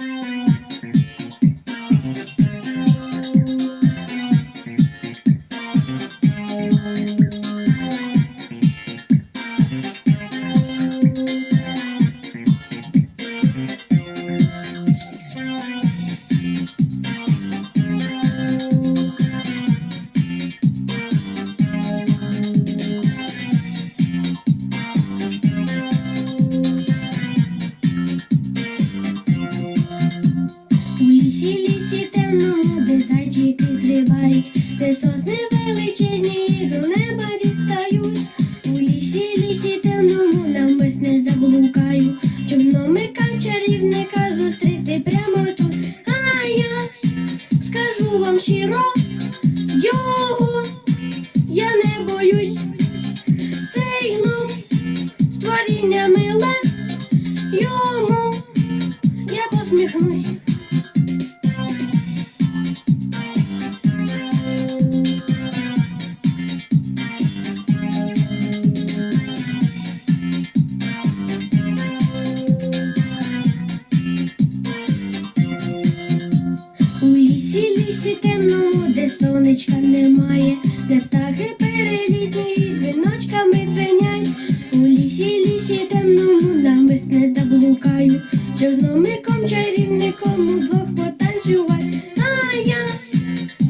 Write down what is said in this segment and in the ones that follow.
У лісі, лісі темному, де зайчики стрибають, де сосни величезні і до неба дістають. У лісі, лісі темному, навмись не заблукаю, щоб гномика чарівника зустріти прямо тут. А я скажу вам щиро, його я не боюсь. Цей гном створіння миле, йому я посміхнусь. Лісі, темному, де сонечка немає, де птахи перелітні і дзвіночками дзвенять. У лісі, лісі темному, намис не заблукаю, гномиком чарівником удвох потанцювать. А я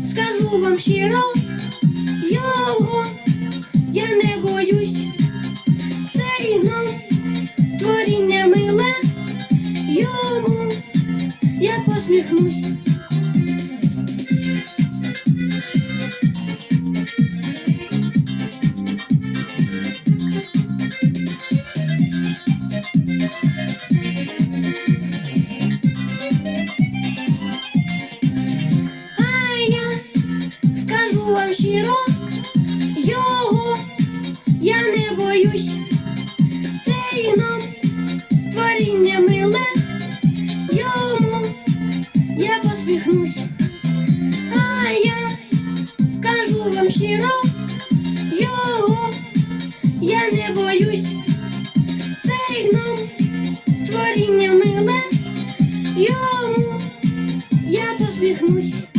скажу вам щиро, його я не боюсь. Цей гном творіння миле, йому я посміхнусь. Посміхнусь. А я кажу вам щиро, його я не боюсь. Цей гном творіння миле, йому я посміхнусь.